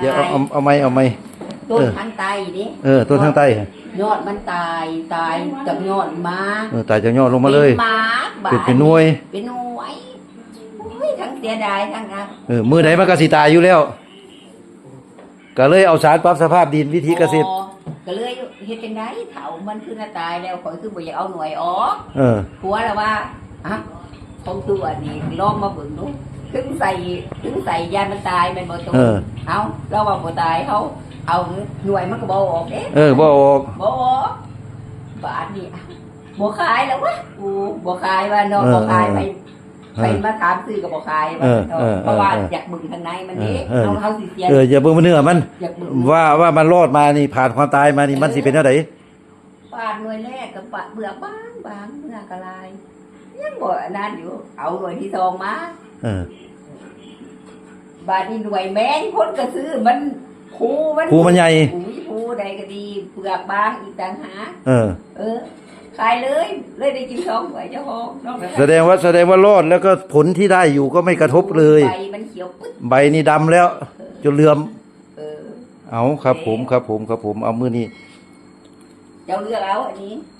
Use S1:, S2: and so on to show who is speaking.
S1: เดี๋ยวเอาเอาเอาไม้เอาไม้
S2: ต้น
S1: เออ
S2: ทางไตดิ
S1: เออต้นทางใต้
S2: ยอดมันตายตายจากยอดมา
S1: เออตายจากยอดลงมาเลย
S2: เป็นหมาบา
S1: เป็นเป็นหน่วย
S2: เป็นหน่วยโอ้ยทั้งเสียดายทั้งนะ
S1: เออมือไหนมันก็สิตายอยู่แล้ว ก็เลยเอาสารปรับสภาพดินวิธีเกษตร
S2: อ๋อก็เลยเฮ็ดจังไดเถามันคือหน้าตายแล้วข่อยคือบ่อยากเอาหน่วยออก
S1: เออ
S2: ผัวแล้วว่าอะของตัวนี่ลองมาเบิ่งดู ถึงใส่ถึงใส่ยามันตายแมันบ่ตรง
S1: เออ
S2: เอาเราว่าบ่ตายเขาเอาหน่วยมันก็บ่ออกเด้
S1: เออบ่ออก
S2: บ่ออกบาทนี่อะบ่ขายแล้ววะกูบ่ขายว่าน้องบ่ขายไป
S1: เอ
S2: ไป
S1: อ
S2: มาถามซื้อกับบ่ขาย
S1: เออเออ
S2: เพราะว่า
S1: เออ
S2: อยากเบึงข้างในมันนี่
S1: เออเออ
S2: น้องเขาสิเสีย
S1: เอออย่าเบิ่งมันเนื้อมัน
S2: อยากเบึง
S1: ว่าว่ามันรอดมานี่ผ่านความตายมานี่มันสิเป็นเท่าไหร่
S2: ปาดหน่วยแรกกับปาดเบือกบางบางเมื่อกะลายยังบ่อันนั้นอยู่ เอาหน่วยที่สองมา
S1: เออบา
S2: ดนี้หน่วยแมงคนก็ซื้อมันภูมัน
S1: ภูมันใหญ่
S2: ภูภูใดก็ดีเปลือกบางอีกต่างหาก
S1: เออ
S2: เออขายเลยเลยได้กินสองหน่วยเจ้าของน้องก็
S1: แสดงว่าแสดงว่ารอดแล้วก็ผลที่ได้อยู่ก็ไม่กระทบเลย
S2: ใบมันเขียวปึ๊ด
S1: ใบนี่ดำแล้วจนเหลื่อม
S2: เออ
S1: เอาครับ ผมครับผมครับผมเอามือนี่
S2: เจ้าเลือกเอาอันนี้
S1: อ